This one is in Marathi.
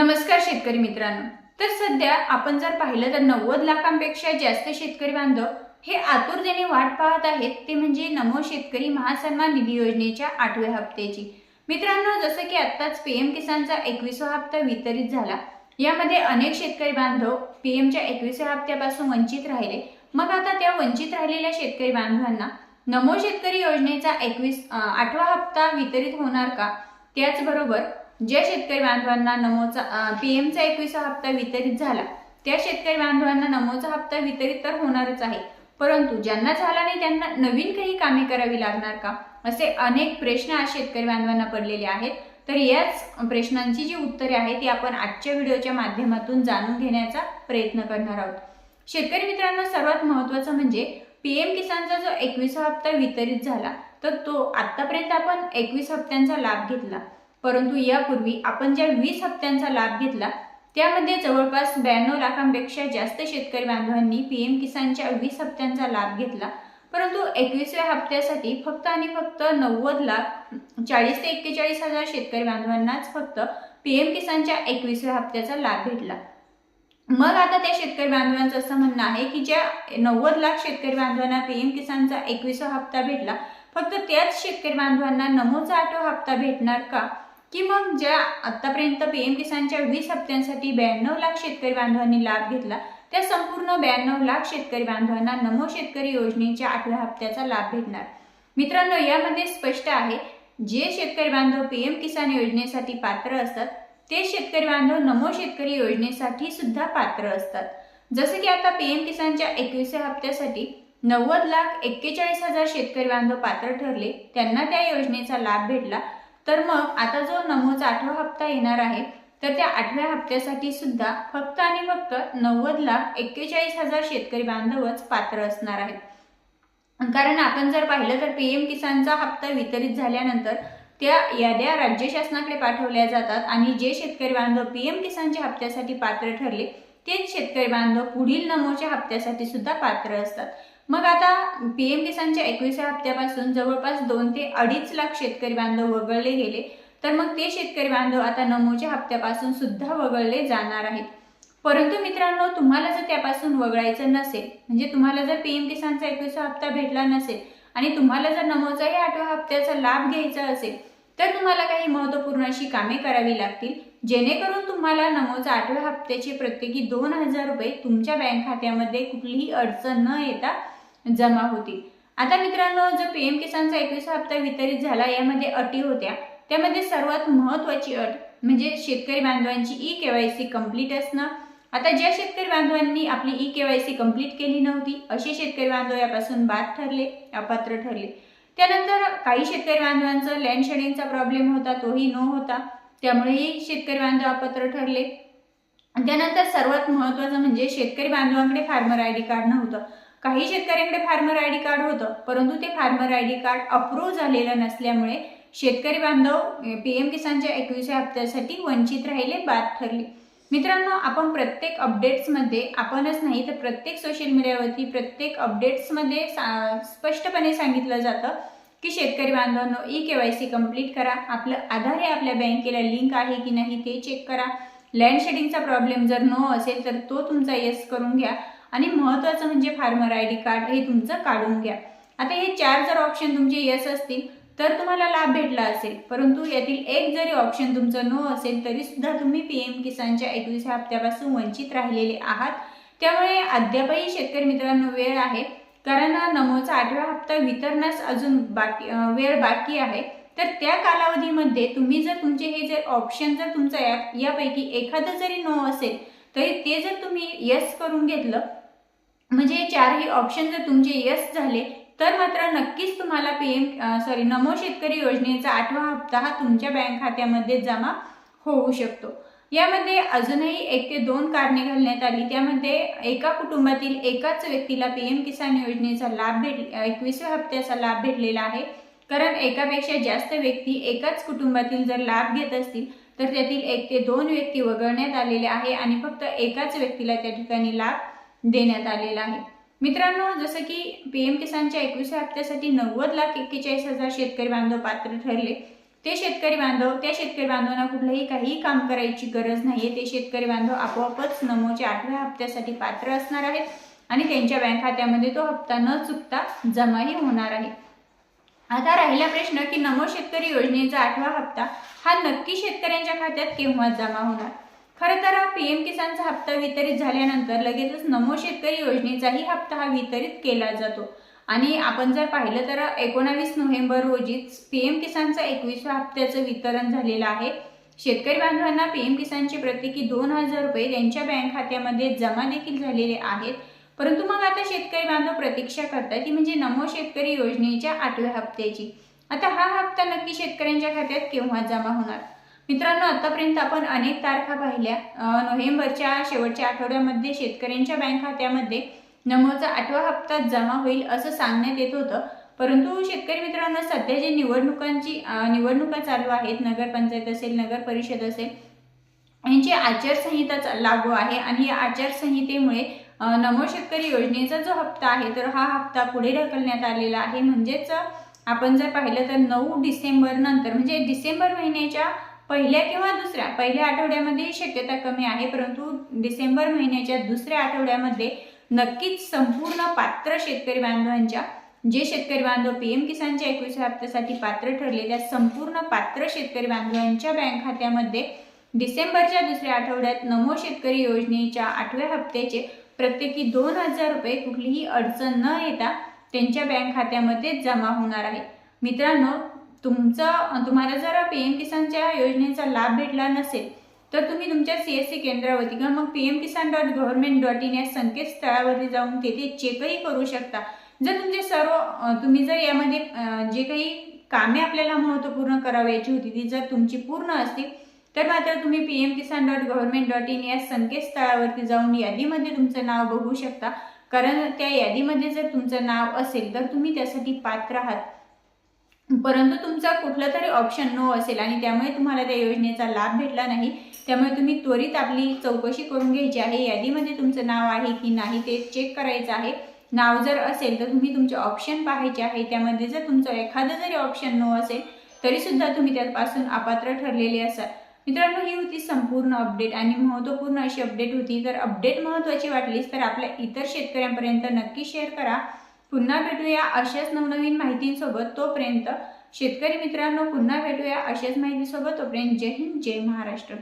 नमस्कार शेतकरी मित्रांनो. तर सध्या आपण जर पाहिलं तर नव्वद लाखांपेक्षा जास्त शेतकरी बांधव हे आतुरतेने वाट पाहत आहेत. ते म्हणजे नमो शेतकरी महासन्मान निधी योजनेच्या आठव्या हप्त्याची. मित्रांनो जसं की आत्ताच पीएम किसानचा एकविसवा हप्ता वितरित झाला. यामध्ये अनेक शेतकरी बांधव पीएमच्या एकवीसव्या हप्त्यापासून वंचित राहिले. मग आता त्या वंचित राहिलेल्या शेतकरी बांधवांना नमो शेतकरी योजनेचा एकवीस आठवा हप्ता वितरित होणार का? त्याचबरोबर ज्या शेतकरी बांधवांना नमोचा पीएमचा एकविसा हप्ता वितरित झाला त्या शेतकरी बांधवांना नमोचा हप्ता वितरित तर होणारच आहे. परंतु ज्यांना झाला नाही त्यांना नवीन काही कामे करावी लागणार का? असे अनेक प्रश्न आज शेतकरी बांधवांना पडलेले आहेत. तर याच प्रश्नांची जी उत्तरे आहेत ती आपण आजच्या व्हिडिओच्या माध्यमातून जाणून घेण्याचा प्रयत्न करणार आहोत. शेतकरी मित्रांनो सर्वात महत्त्वाचं म्हणजे पी एम किसानचा जो एकवीसा हप्ता वितरित झाला तर तो आतापर्यंत आपण एकवीस हप्त्यांचा लाभ घेतला. परंतु यापूर्वी आपण ज्या वीस हप्त्यांचा लाभ घेतला त्यामध्ये जवळपास ब्याण्णव लाखांपेक्षा जास्त शेतकरी बांधवांनी पीएम किसानच्या वीस हप्त्यांचा लाभ घेतला. परंतु एकवीसव्या हप्त्यासाठी फक्त आणि फक्त नव्वद लाख चाळीस ते एक्केचाळीस हजार शेतकरी बांधवांनाच फक्त पीएम किसानच्या एकवीसव्या हप्त्याचा लाभ भेटला. मग आता त्या शेतकरी बांधवांचं असं म्हणणं आहे की ज्या नव्वद लाख शेतकरी बांधवांना पीएम किसानचा एकवीसवा हप्ता भेटला फक्त त्याच शेतकरी बांधवांना नमोचा आठवा हप्ता भेटणार का? की मग ज्या आतापर्यंत पीएम किसानच्या वीस हप्त्यांसाठी ब्याण्णव लाख शेतकरी बांधवांनी लाभ घेतला त्या संपूर्ण ब्याण्णव लाख शेतकरी बांधवांना नमो शेतकरी योजनेच्या आठव्या हप्त्याचा लाभ भेटणार. मित्रांनो यामध्ये स्पष्ट आहे जे शेतकरी बांधव पीएम किसान योजनेसाठी पात्र असतात ते शेतकरी बांधव नमो शेतकरी योजनेसाठी सुद्धा पात्र असतात. जसं की आता पीएम किसानच्या एकविसव्या हप्त्यासाठी नव्वद लाख एक्केचाळीस हजार शेतकरी बांधव पात्र ठरले त्यांना त्या योजनेचा लाभ भेटला तर मग आता जो नमोचा आठवा हप्ता येणार आहे तर त्या आठव्या हप्त्यासाठी सुद्धा फक्त आणि फक्त नव्वद लाख एक्केचाळीस हजार शेतकरी बांधवच पात्र असणार आहेत. कारण आपण जर पाहिलं तर पीएम किसानचा हप्ता वितरित झाल्यानंतर त्या याद्या राज्य शासनाकडे पाठवल्या जातात आणि जे शेतकरी बांधव पीएम किसानच्या हप्त्यासाठी पात्र ठरले तेच शेतकरी बांधव पुढील नमोच्या हप्त्यासाठी सुद्धा पात्र असतात. मग आता पी एम किसानच्या एकविसव्या हप्त्यापासून जवळपास दोन ते अडीच लाख शेतकरी बांधव वगळले गेले. तर मग ते शेतकरी बांधव आता नमोच्या हप्त्यापासून सुद्धा वगळले जाणार आहेत. परंतु मित्रांनो तुम्हाला जर त्यापासून वगळायचं नसेल म्हणजे तुम्हाला जर पीएम किसानचा एकविसा हप्ता भेटला नसेल आणि तुम्हाला जर नमोचाही आठव्या हप्त्याचा लाभ घ्यायचा असेल तर तुम्हाला काही महत्त्वपूर्ण अशी कामे करावी लागतील. जेणेकरून तुम्हाला नमोचा आठव्या हप्त्याचे प्रत्येकी दोन हजार रुपये तुमच्या बँक खात्यामध्ये कुठलीही अडचण न येता जमा होतील आता मित्रांनो जो पी एम किसानचा एकवीसा हप्ता वितरित झाला यामध्ये अटी होत्या. त्यामध्ये सर्वात महत्त्वाची अट म्हणजे शेतकरी बांधवांची E K Y C complete असणं. आता ज्या शेतकरी बांधवांनी आपली E K Y C complete केली नव्हती असे शेतकरी बांधव यापासून बाद ठरले अपात्र ठरले. त्यानंतर काही शेतकरी बांधवांचं लँड शेडिंगचा प्रॉब्लेम होता तोही न होता. त्यामुळेही शेतकरी बांधव अपात्र ठरले. त्यानंतर सर्वात महत्त्वाचं म्हणजे शेतकरी बांधवांकडे फार्मर आय डी कार्ड नव्हतं. काही शेतकऱ्यांकडे फार्मर आय डी कार्ड होतं परंतु ते farmer I D card approve झालेलं नसल्यामुळे शेतकरी बांधव पीएम किसानच्या एकविसव्या हप्त्यासाठी वंचित राहिले बाद ठरले. मित्रांनो आपण प्रत्येक अपडेट्समध्ये आपणच नाही तर प्रत्येक सोशल मीडियावरती प्रत्येक अपडेट्समध्ये सा स्पष्टपणे सांगितलं जातं की शेतकरी बांधवांनो E K Y C complete करा. आपलं आधार हे आपल्या बँकेला लिंक आहे की नाही ते चेक करा. लँड शेडिंगचा प्रॉब्लेम जर नो असेल तर तो तुमचा येस करून घ्या. आणि महत्त्वाचं म्हणजे फार्मर आय डी कार्ड हे तुमचं काढून घ्या. आता हे चार जर ऑप्शन तुमचे येस असतील तर तुम्हाला लाभ भेटला असेल. परंतु यातील एक जरी ऑप्शन तुमचं नो असेल तरी सुद्धा तुम्ही पी एम किसानच्या एकविसा हप्त्यापासून वंचित राहिलेले आहात. त्यामुळे अद्यापही शेतकरी मित्रांनो वेळ आहे. कारण नमोचा आठवा हप्ता वितरणास अजून बाकी वेळ बाकी आहे. तर त्या कालावधीमध्ये तुम्ही जर तुमचे हे जर ऑप्शन जर तुमचं यापैकी एखादं जरी नो असेल तरी ते जर तुम्ही यस करून घेतलं म्हणजे हे चारही ऑप्शन जर तुमचे यस झाले तर मात्र नक्कीच तुम्हाला पी एम सॉरी नमो शेतकरी योजनेचा आठवा हप्ता हा तुमच्या बँक खात्यामध्ये जमा होऊ शकतो. यामध्ये अजूनही एक ते दोन कारणे घालण्यात आली. त्यामध्ये एका कुटुंबातील एकाच व्यक्तीला पी एम किसान योजनेचा लाभ भेट एकविसव्या हप्त्याचा लाभ भेटलेला आहे. कारण एकापेक्षा जास्त व्यक्ती एकाच कुटुंबातील जर लाभ घेत असतील तर त्यातील एक ते दोन व्यक्ती वगळण्यात आलेले आहे आणि फक्त एकाच व्यक्तीला त्या ठिकाणी लाभ देण्यात आलेला आहे. मित्रांनो जसं की पी एम किसानच्या एकविसाव्या हप्त्यासाठी नव्वद लाख एक्केचाळीस हजार शेतकरी बांधव पात्र ठरले. ते शेतकरी बांधव त्या शेतकरी बांधवांना कुठलंही काही काम करायची गरज नाहीये. ते शेतकरी बांधव आपोआपच नमोच्या आठव्या हप्त्यासाठी पात्र असणार आहेत आणि त्यांच्या बँक खात्यामध्ये तो हप्ता न चुकता जमाही होणार आहे. आता राहिला प्रश्न की नमो शेतकरी योजनेचा आठवा हप्ता हा नक्की शेतकऱ्यांच्या खात्यात केव्हा जमा होणार? खरं तर पीएम किसानचा हप्ता वितरित झाल्यानंतर लगेचच नमो शेतकरी योजनेचाही हप्ता हा वितरित केला जातो. आणि आपण जर पाहिलं तर एकोणावीस नोव्हेंबर रोजीच पीएम किसानचा एकवीसव्या हप्त्याचं वितरण झालेलं आहे. शेतकरी बांधवांना पीएम किसानचे प्रत्येकी दोन हजार रुपये त्यांच्या बँक खात्यामध्ये जमा देखील झालेले आहेत. परंतु मग आता शेतकरी बांधव प्रतीक्षा करतात ती म्हणजे नमो शेतकरी योजनेच्या आठव्या हप्त्याची. आता हा हप्ता नक्की शेतकऱ्यांच्या खात्यात केव्हा जमा होणार? मित्रांनो आतापर्यंत आपण अनेक तारखा पाहिल्या. नोव्हेंबरच्या शेवटच्या आठवड्यामध्ये शेतकऱ्यांच्या बँक खात्यामध्ये नमोचा आठवा हप्ता जमा होईल असं सांगण्यात येत होतं. परंतु शेतकरी मित्रांनो सध्या जे निवडणुकांची निवडणुका चालू आहेत नगरपंचायत असेल नगर परिषद असेल यांची आचारसंहिता लागू आहे. आणि या आचारसंहितेमुळे नमो शेतकरी योजनेचा जो हप्ता आहे तर हा हप्ता पुढे ढकलण्यात आलेला आहे. म्हणजेच आपण जर पाहिलं तर नऊ डिसेंबर नंतर म्हणजे डिसेंबर महिन्याच्या पहिल्या किंवा दुसऱ्या पहिल्या आठवड्यामध्ये शक्यता कमी आहे परंतु डिसेंबर महिन्याच्या दुसऱ्या आठवड्यामध्ये नक्कीच संपूर्ण पात्र शेतकरी बांधवांच्या जे शेतकरी बांधव पीएम किसानच्या एकवीसव्या हप्त्यासाठी पात्र ठरले त्या संपूर्ण पात्र शेतकरी बांधवांच्या बँक खात्यामध्ये डिसेंबरच्या दुसऱ्या आठवड्यात नमो शेतकरी योजनेच्या आठव्या हप्त्याचे प्रत्येकी दोन हजार रुपये कुठलीही अडचण न येता त्यांच्या बँक खात्यामध्ये जमा होणार आहे. मित्रांनो तुमचं तुम्हाला जर पी एम किसानच्या योजनेचा लाभ भेटला नसेल तर तुम्ही तुमच्या सी एस सी केंद्रावरती किंवा मग P M Kisan dot government dot in या संकेतस्थळावरती जाऊन तेथे चेकही करू शकता. जर तुमचे सर्व तुम्ही जर यामध्ये जे काही कामे आपल्याला महत्त्वपूर्ण करावयाची होती ती जर तुमची पूर्ण असतील तर मात्र तुम्ही P M Kisan dot government dot in या संकेतस्थळावरती जाऊन यादीमध्ये तुमचं नाव बघू शकता. कारण त्या यादीमध्ये जर तुमचं नाव असेल तर तुम्ही त्यासाठी पात्र आहात. परंतु तुमचा कुठला तरी ऑप्शन नो असेल आणि त्यामुळे तुम्हाला त्या योजनेचा लाभ भेटला नाही त्यामुळे तुम्ही त्वरित आपली चौकशी करून घ्यायची आहे. यादीमध्ये तुमचं नाव आहे की नाही ते चेक करायचं आहे. नाव जर असेल तर तुम्ही तुमचे ऑप्शन पाहायचे आहे. त्यामध्ये जर तुमचं एखादं जरी ऑप्शन नो असेल तरीसुद्धा तुम्ही त्यापासून अपात्र ठरलेले असाल. मित्रांनो ही होती संपूर्ण अपडेट आणि महत्त्वपूर्ण अशी अपडेट होती. तर अपडेट महत्त्वाची वाटलीच तर आपल्या इतर शेतकऱ्यांपर्यंत नक्की शेअर करा. पुन्हा भेटूया अशाच नवनवीन माहितींसोबत तोपर्यंत शेतकरी मित्रांनो पुन्हा भेटूया अशाच माहितीसोबत. तोपर्यंत जय हिंद जय महाराष्ट्र.